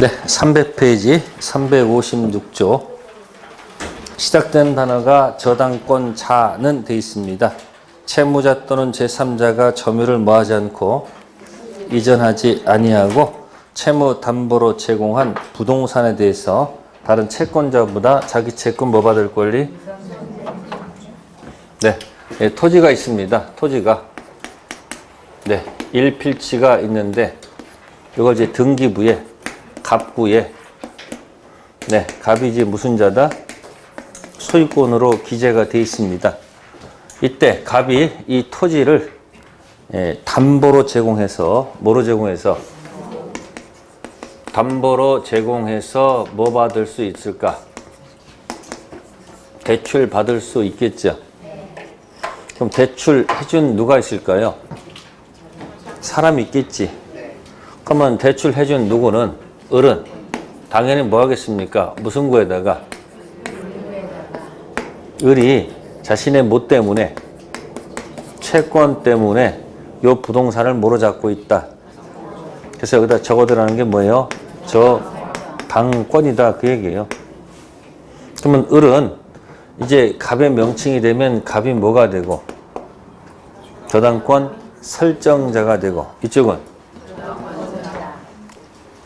네, 300페이지 356조 시작된 단어가 저당권 자는 돼 있습니다. 채무자 또는 제3자가 점유를 뭐하지 않고 이전하지 아니하고 채무 담보로 제공한 부동산에 대해서 다른 채권자보다 자기 채권 뭐 받을 권리? 네, 예, 토지가 있습니다. 토지가 네, 일필지가 있는데 이걸 이제 등기부에 갑구에 네, 갑이 이제 무슨 자다? 소유권으로 기재가 되어 있습니다. 이때 갑이 이 토지를 예, 담보로 제공해서 뭐로 제공해서 담보로 제공해서 뭐 받을 수 있을까? 대출 받을 수 있겠죠. 그럼 대출 해준 누가 있을까요? 사람이 있겠지. 그러면 대출 해준 누구는 을은 당연히 뭐 하겠습니까? 무슨 구에다가 을이 자신의 뭐 때문에 채권 때문에 요 부동산을 뭐로 잡고 있다. 그래서 여기다 적어들라는 게 뭐예요? 저 당권이다 그 얘기예요. 그러면 을은 이제 갑의 명칭이 되면 갑이 뭐가 되고 저당권 설정자가 되고 이쪽은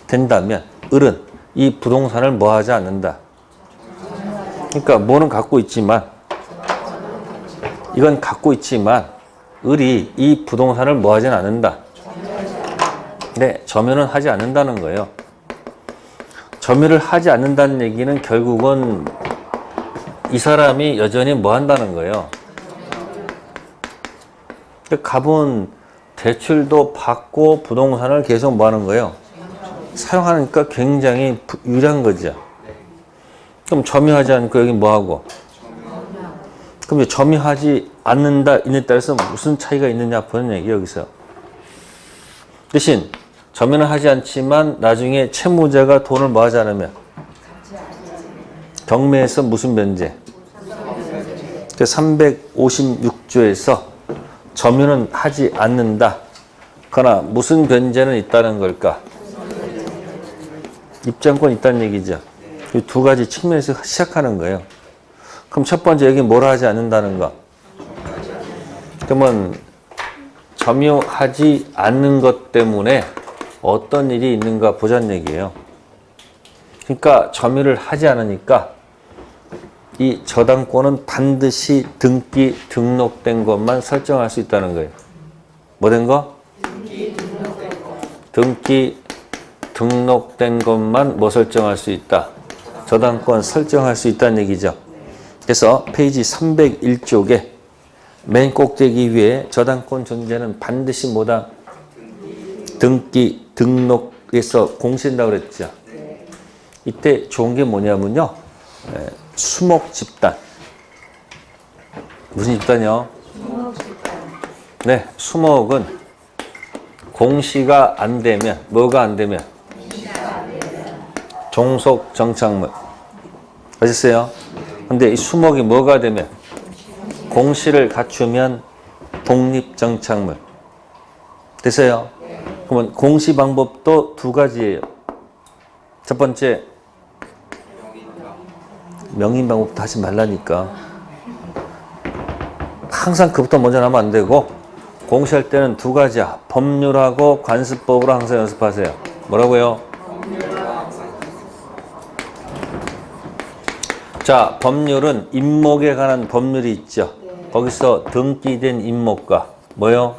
된다면 을은 이 부동산을 뭐 하지 않는다. 그러니까 뭐는 갖고 있지만 이건 갖고 있지만 을이 이 부동산을 뭐 하진 않는다. 네, 점유는 하지 않는다는 거예요. 점유를 하지 않는다는 얘기는 결국은 이 사람이 여전히 뭐 한다는 거예요. 갑은 대출도 받고 부동산을 계속 뭐 하는 거예요? 사용하니까 굉장히 부- 유리한 거죠. 그럼 점유하지 않고 여기 뭐 하고? 그럼 점유하지 않는다, 이에 따라서 무슨 차이가 있느냐 보는 얘기 여기서. 대신 점유는 하지 않지만 나중에 채무자가 돈을 뭐 하지 않으면 경매에서 무슨? 그 356조에서 점유는 하지 않는다. 그러나 무슨 변제는 있다는 걸까? 입장권 있다는 얘기죠. 이 두 가지 측면에서 시작하는 거예요. 그럼 첫 번째 여기 뭐라 하지 않는다는 거. 그러면 점유하지 않는 것 때문에 어떤 일이 있는가 보자는 얘기예요. 그러니까 점유를 하지 않으니까 이 저당권은 반드시 등기 등록된 것만 설정할 수 있다는 거예요. 뭐 된 거? 등기 등록된 것만 뭐 설정할 수 있다. 저당권 설정할 수 있다는 얘기죠. 그래서 페이지 301쪽에 맨 꼭대기 위에 저당권 존재는 반드시 뭐다? 등기 등록에서 공시한다고 그랬죠. 이때 좋은 게 뭐냐면요. 에, 수목 집단. 무슨 집단이요? 네, 수목은 공시가 안 되면 뭐가 안 되면 종속 정착물. 아셨어요? 근데 이 수목이 뭐가 되면 공시를 갖추면 독립 정착물. 됐어요? 그러면 공시 방법도 두 가지예요. 첫 번째 명인 방법도 하지 말라니까. 항상 그부터 먼저 나면 안 되고 공시할 때는 두 가지야. 법률하고 관습법으로 항상 연습하세요. 뭐라고요? 자, 법률은 임목에 관한 법률이 있죠. 거기서 등기된 임목과 뭐요?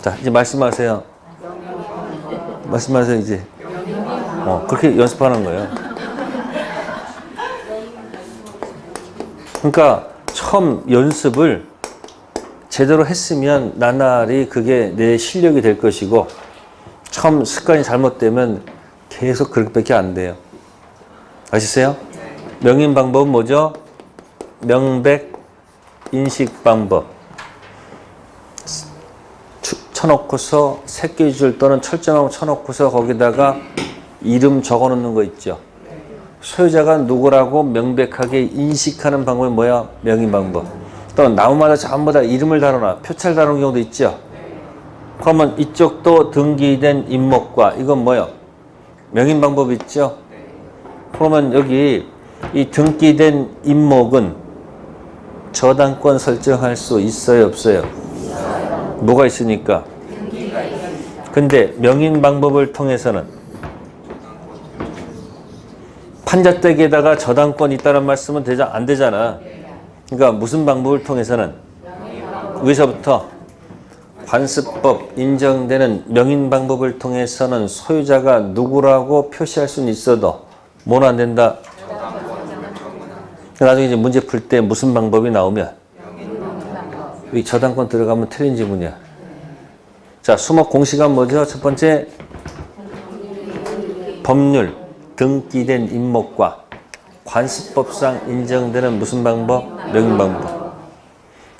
자, 이제 말씀하세요. 말씀하세요, 이제. 어, 그렇게 연습하는 거예요. 그러니까 처음 연습을 제대로 했으면 나날이 그게 내 실력이 될 것이고 처음 습관이 잘못되면 계속 그렇게밖에 안 돼요. 아시세요? 명인 방법은 뭐죠? 명백 인식 방법. 추- 쳐놓고서 새끼줄 또는 철저하고 쳐놓고서 거기다가 이름 적어 놓는 거 있죠. 소유자가 누구라고 명백하게 인식하는 방법이 뭐야? 명인 방법. 또 나무마다 전부 다 이름을 달아놔. 표찰 다루는 경우도 있죠. 그러면 이쪽도 등기된 임목과 이건 뭐요? 명인 방법 있죠? 그러면 여기 이 등기된 임목은 저당권 설정할 수 있어요, 없어요? 뭐가 있으니까? 근데 명인 방법을 통해서는 판자댁에다가 저당권 있다는 말씀은 되자 안 되잖아. 그러니까 무슨 방법을 통해서는 여기서부터 관습법 인정되는 명인 방법을 통해서는 소유자가 누구라고 표시할 수는 있어도 뭐는 안 된다. 나중에 이제 문제 풀 때 무슨 방법이 나오면 이 저당권 들어가면 틀린 지문이야. 자, 수목 공시가 뭐죠? 첫 번째 법률 등기된 임목과 관습법상 인정되는 무슨 방법? 명인 방법.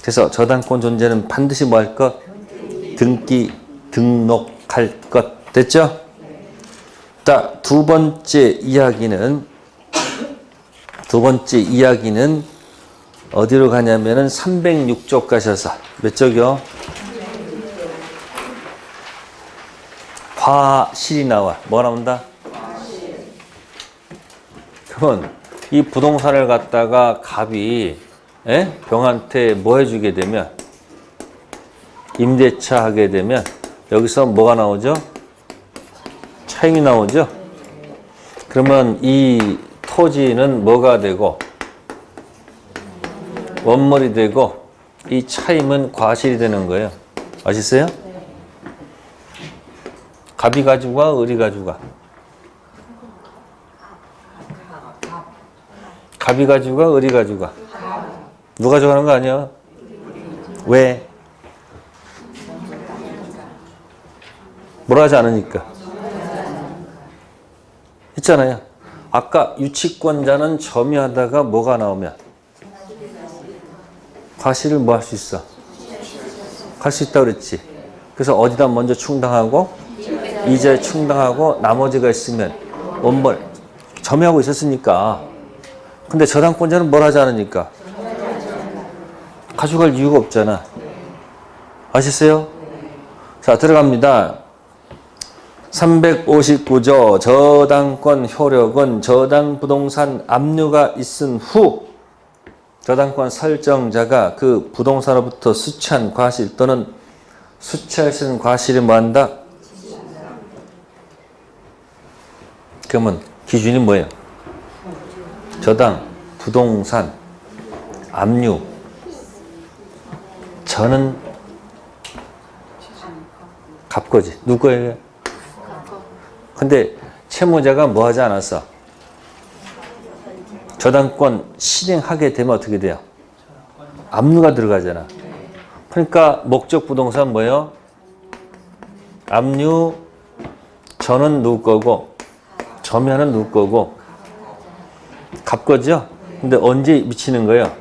그래서 저당권 존재는 반드시 뭐 할 것? 등기, 등록할 것. 됐죠? 자, 두 번째 이야기는, 두 번째 이야기는 어디로 가냐면은 306쪽 가셔서, 몇 쪽이요? 과실이 나와. 뭐 나온다? 그러면 이 부동산을 갖다가 갑이 예? 병한테 뭐 해주게 되면 임대차 하게 되면 여기서 뭐가 나오죠? 차임이 나오죠? 그러면 이 토지는 뭐가 되고 원물이 되고 이 차임은 과실이 되는 거예요. 아시세요? 갑이 가지고 가, 을이 가지고 가. 갑이 가지고 가, 을이 가지고 가. 누가 가져가는 거 아니야? 왜? 뭐라 하지 않으니까. 있잖아요. 아까 유치권자는 점유하다가 뭐가 나오면 과실을 뭐 할 수 있어? 할 수 있다 그랬지. 그래서 어디다 먼저 충당하고 이자에 충당하고 나머지가 있으면 원벌 점유하고 있었으니까. 근데 저당권자는 뭘 하지 않으니까 가져갈 이유가 없잖아. 아시세요? 자, 들어갑니다. 359조 저당권 효력은 저당 부동산 압류가 있은 후 저당권 설정자가 그 부동산으로부터 수취한 과실 또는 수취할 수 있는 과실이 뭐한다? 그러면 기준이 뭐예요? 저당, 부동산, 압류, 저는 갚거지. 누구예요? 근데 채무자가 뭐 하지 않았어? 저당권 실행하게 되면 어떻게 돼요? 압류가 들어가잖아. 그러니까 목적 부동산 뭐예요? 압류, 저는 누구 거고, 점유하는 누구 거고, 갚거죠? 근데 언제 미치는 거예요?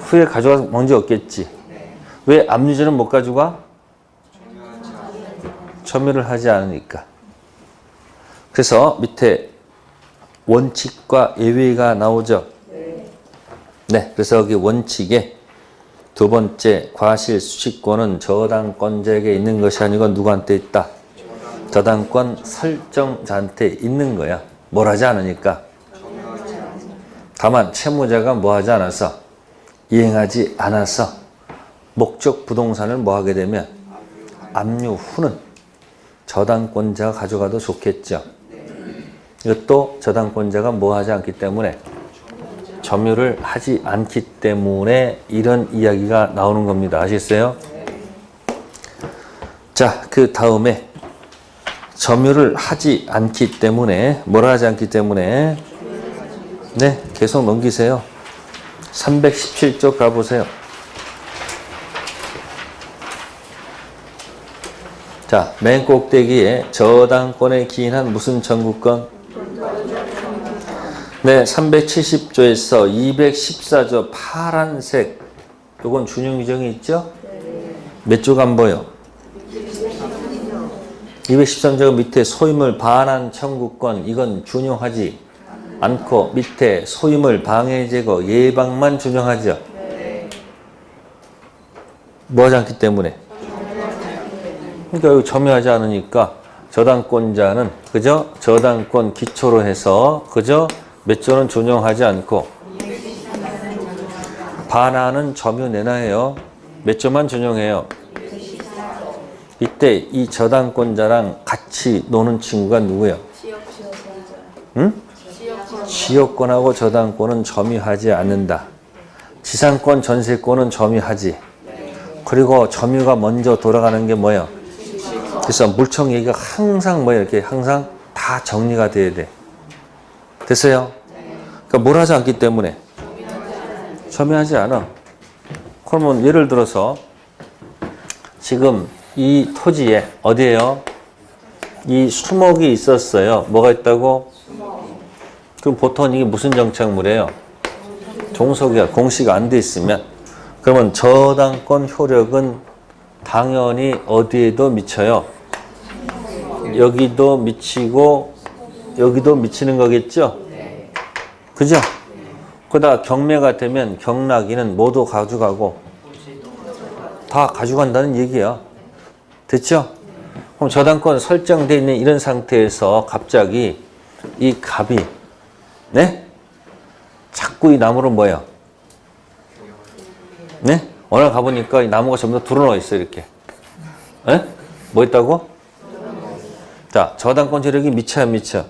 후에 가져가서 문제 없겠지. 왜 압류자는 못 가져가? 점유를 하지 않으니까. 그래서 밑에 원칙과 예외가 나오죠. 네, 그래서 여기 원칙에 두 번째 과실 수취권은 저당권자에게 있는 것이 아니고 누구한테 있다? 저당권 설정자한테 있는 거야. 뭘 하지 않으니까. 다만 채무자가 뭐 하지 않아서 이행하지 않아서 목적 부동산을 뭐 하게 되면 압류 후는 저당권자가 가져가도 좋겠죠. 이것도 저당권자가 뭐 하지 않기 때문에 점유를 하지 않기 때문에 이런 이야기가 나오는 겁니다. 아시겠어요? 자, 그 다음에 점유를 하지 않기 때문에 뭘 하지 않기 때문에 네, 계속 넘기세요. 317쪽 가보세요. 자, 맨 꼭대기에 저당권에 기인한 무슨 청구권? 네, 370조에서 214조 파란색 요건 준용 규정이 있죠? 몇쪽안 보여? 213조 밑에 소임을 반환 청구권 이건 준용하지 않고 밑에 소임을 방해 제거 예방만 준용하죠. 뭐 하지 않기 때문에. 그러니까 여기 점유하지 않으니까 저당권자는 그저 저당권 기초로 해서 그저 몇 조는 준용하지 않고 반환은 점유 내놔해요. 몇 조만 준용해요. 이때 이 저당권자랑 같이 노는 친구가 누구예요? 응? 지역권하고 저당권은 점유하지 않는다. 지상권, 전세권은 점유하지. 그리고 점유가 먼저 돌아가는 게 뭐예요? 그래서 물청 얘기가 항상 뭐예요? 이렇게 항상 다 정리가 돼야 돼. 됐어요? 그러니까 뭘 하지 않기 때문에 점유하지 않아. 그러면 예를 들어서 지금 이 토지에 어디에요? 이 수목이 있었어요. 뭐가 있다고? 그럼 보통 이게 무슨 정착물이에요? 종속이야. 공시가 안 돼 있으면 그러면 저당권 효력은 당연히 어디에도 미쳐요. 여기도 미치고 여기도 미치는 거겠죠? 그죠? 그러다 경매가 되면 경락이는 모두 가져가고 다 가져간다는 얘기야. 됐죠? 그럼 저당권 설정돼 있는 이런 상태에서 갑자기 이 갑이 네? 자꾸 이 나무를 뭐예요? 네? 오늘 가보니까 이 나무가 전부 다 드러나 있어 이렇게. 예? 뭐 있다고? 자, 저당권 세력이 미쳐야 미쳐.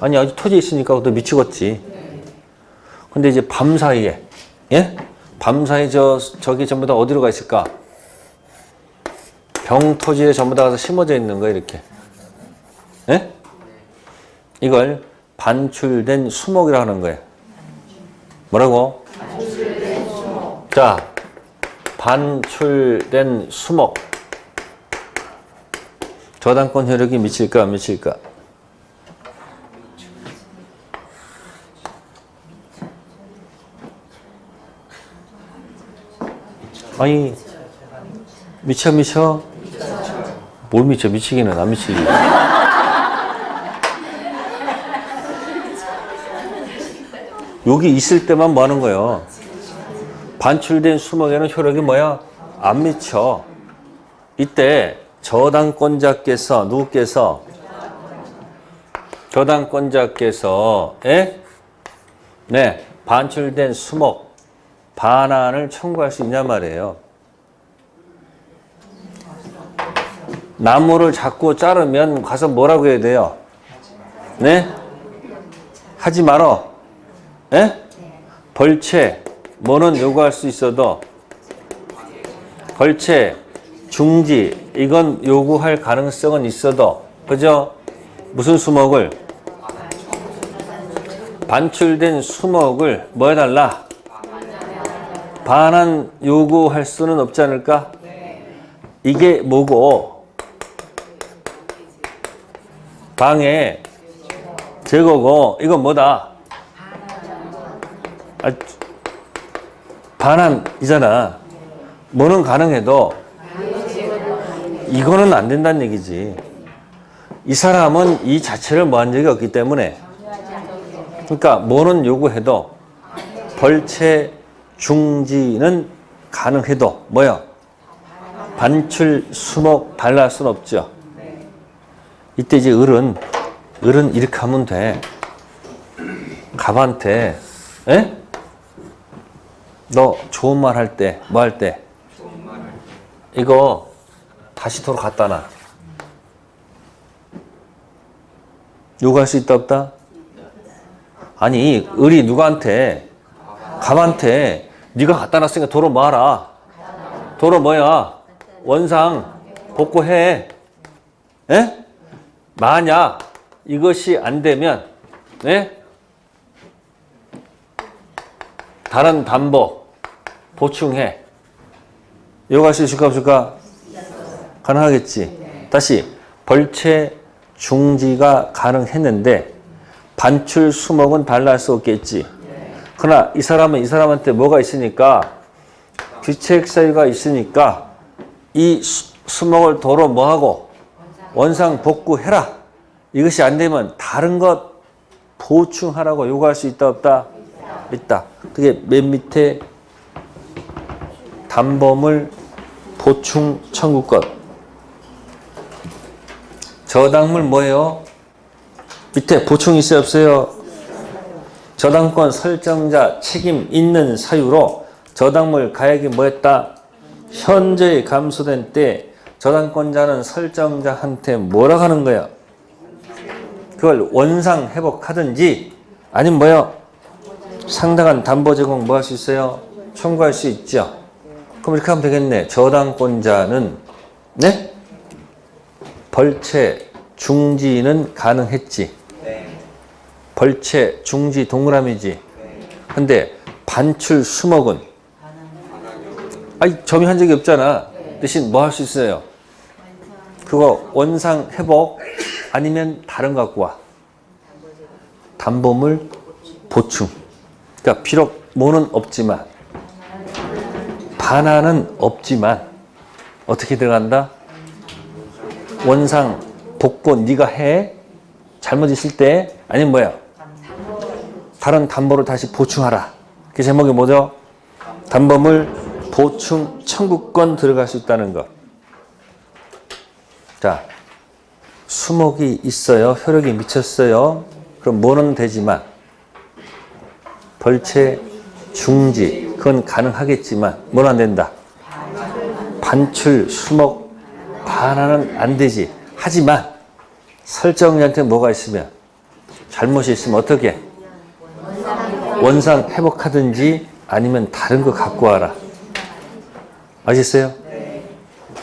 아니 아직 토지 있으니까 그것도 미치겠지. 근데 이제 밤 사이에, 예? 밤 사이 저 저기 전부 다 어디로 가 있을까? 병 토지에 전부 다 가서 심어져 있는 거야 이렇게. 예? 이걸 반출된 수목이라고 하는 거예요. 뭐라고? 자, 반출된 수목. 저당권 효력이 미칠까 안 미칠까? 아니 미쳐 미쳐? 뭘 미쳐? 미치기는 안 미치기 여기 있을 때만 뭐 하는 거예요? 반출된 수목에는 효력이 뭐야? 안 미쳐. 이때 저당권자께서 누구께서? 저당권자께서 에? 네 반출된 수목 반환을 청구할 수 있냐 말이에요. 나무를 자꾸 자르면 가서 뭐라고 해야 돼요? 네? 하지 말어. 예? 벌채, 뭐는 요구할 수 있어도 벌채, 중지, 이건 요구할 가능성은 있어도, 그죠? 무슨 수목을? 반출된 수목을 뭐 해달라? 반환 요구할 수는 없지 않을까? 이게 뭐고? 방해 제거고 이건 뭐다? 아, 반환이잖아. 뭐는 가능해도 이거는 안 된다는 얘기지. 이 사람은 이 자체를 뭐한 적이 없기 때문에 그러니까 뭐는 요구해도 벌채 중지는 가능해도 뭐요? 반출 수목 발랄 수는 없죠. 이때 이제 을은 을은 이렇게 하면 돼. 갑한테 에? 너 좋은 말 할 때 뭐 할 때? 이거 다시 도로 갖다 놔. 요구할 수 있다 없다? 아니 을이 누구한테 갑한테 네가 갖다 놨으니까 도로 뭐하라? 도로 뭐야? 원상 복구해. 에? 만약 이것이 안 되면 네? 다른 담보 보충해. 요구할 수 있을까 없을까? 가능하겠지. 다시 벌채 중지가 가능했는데 반출 수목은 달라할 수 없겠지. 그러나 이 사람은 이 사람한테 뭐가 있으니까 귀책 사유가 있으니까 이 수- 수목을 도로 뭐하고 원상 복구해라. 이것이 안 되면 다른 것 보충하라고 요구할 수 있다 없다? 있다. 그게 맨 밑에 담보물 보충 청구권. 저당물 뭐예요? 밑에 보충 있어요 없어요? 저당권 설정자 책임 있는 사유로 저당물 가액이 뭐였다? 현저히 감소된 때 저당권자는 설정자한테 뭐라 하는 거야? 그걸 원상 회복하든지 아니면 뭐요? 상당한 담보 제공 뭐 할 수 있어요? 청구할 수 있죠. 그럼 이렇게 하면 되겠네. 저당권자는 네? 벌채 중지는 가능했지. 벌채 중지 동그라미지. 근데 반출 수목은 아니 점유한 적이 없잖아. 대신 뭐 할 수 있어요? 그거 원상 회복 아니면 다른 거 갖고 와. 담보물 보충. 그러니까 비록 뭐는 없지만 반환은 없지만 어떻게 들어간다? 원상 복고 네가 해 잘못 있을 때 아니면 뭐야? 다른 담보를 다시 보충하라. 그 제목이 뭐죠? 담보물 보충 청구권 들어갈 수 있다는 것. 자, 수목이 있어요. 효력이 미쳤어요. 그럼 뭐는 되지만 벌채 중지 그건 가능하겠지만 뭐는 안 된다. 반출 수목 반환은 안 되지. 하지만 설정자한테 뭐가 있으면 잘못이 있으면 어떻게 원상 회복하든지 아니면 다른 거 갖고 와라. 아셨어요?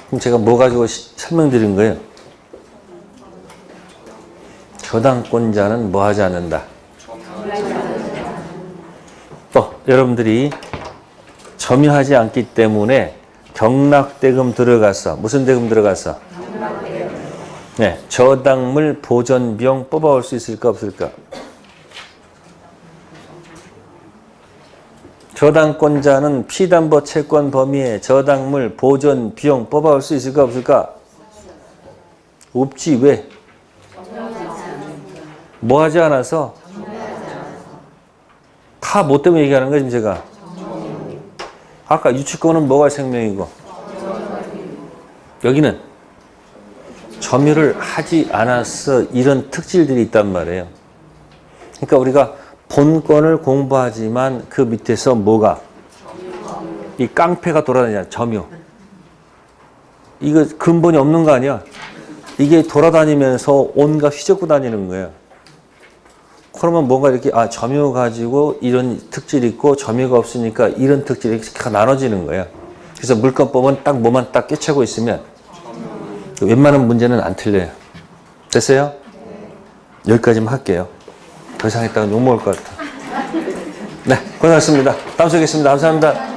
그럼 제가 뭐 가지고 시- 설명드린 거예요? 저당권자는 뭐 하지 않는다. 또 여러분들이 점유하지 않기 때문에 경락대금 들어가서 무슨 대금 들어가서 네, 저당물 보전 비용 뽑아올 수 있을까 없을까? 저당권자는 피담보 채권 범위에 저당물 보존 비용 뽑아올 수 있을까 없을까? 없지 왜? 뭐 하지 않아서? 다 뭐 때문에 얘기하는 거야 지금 제가? 아까 유치권은 뭐가 생명이고 여기는 점유를 하지 않아서 이런 특질들이 있단 말이에요. 그러니까 우리가 본권을 공부하지만 그 밑에서 뭐가? 이 깡패가 돌아다니냐 점유. 이거 근본이 없는 거 아니야? 이게 돌아다니면서 온갖 휘젓고 다니는 거예요. 그러면 뭔가 이렇게 아 점유 가지고 이런 특질이 있고 점유가 없으니까 이런 특질이 이렇게 나눠지는 거예요 그래서 물건법은 딱 뭐만 딱 꿰차고 있으면 웬만한 문제는 안 틀려요. 됐어요? 여기까지만 할게요 더 이상 했다가 욕먹을 것 같아. 네, 고생하셨습니다. 다음 주에 뵙겠습니다. 감사합니다.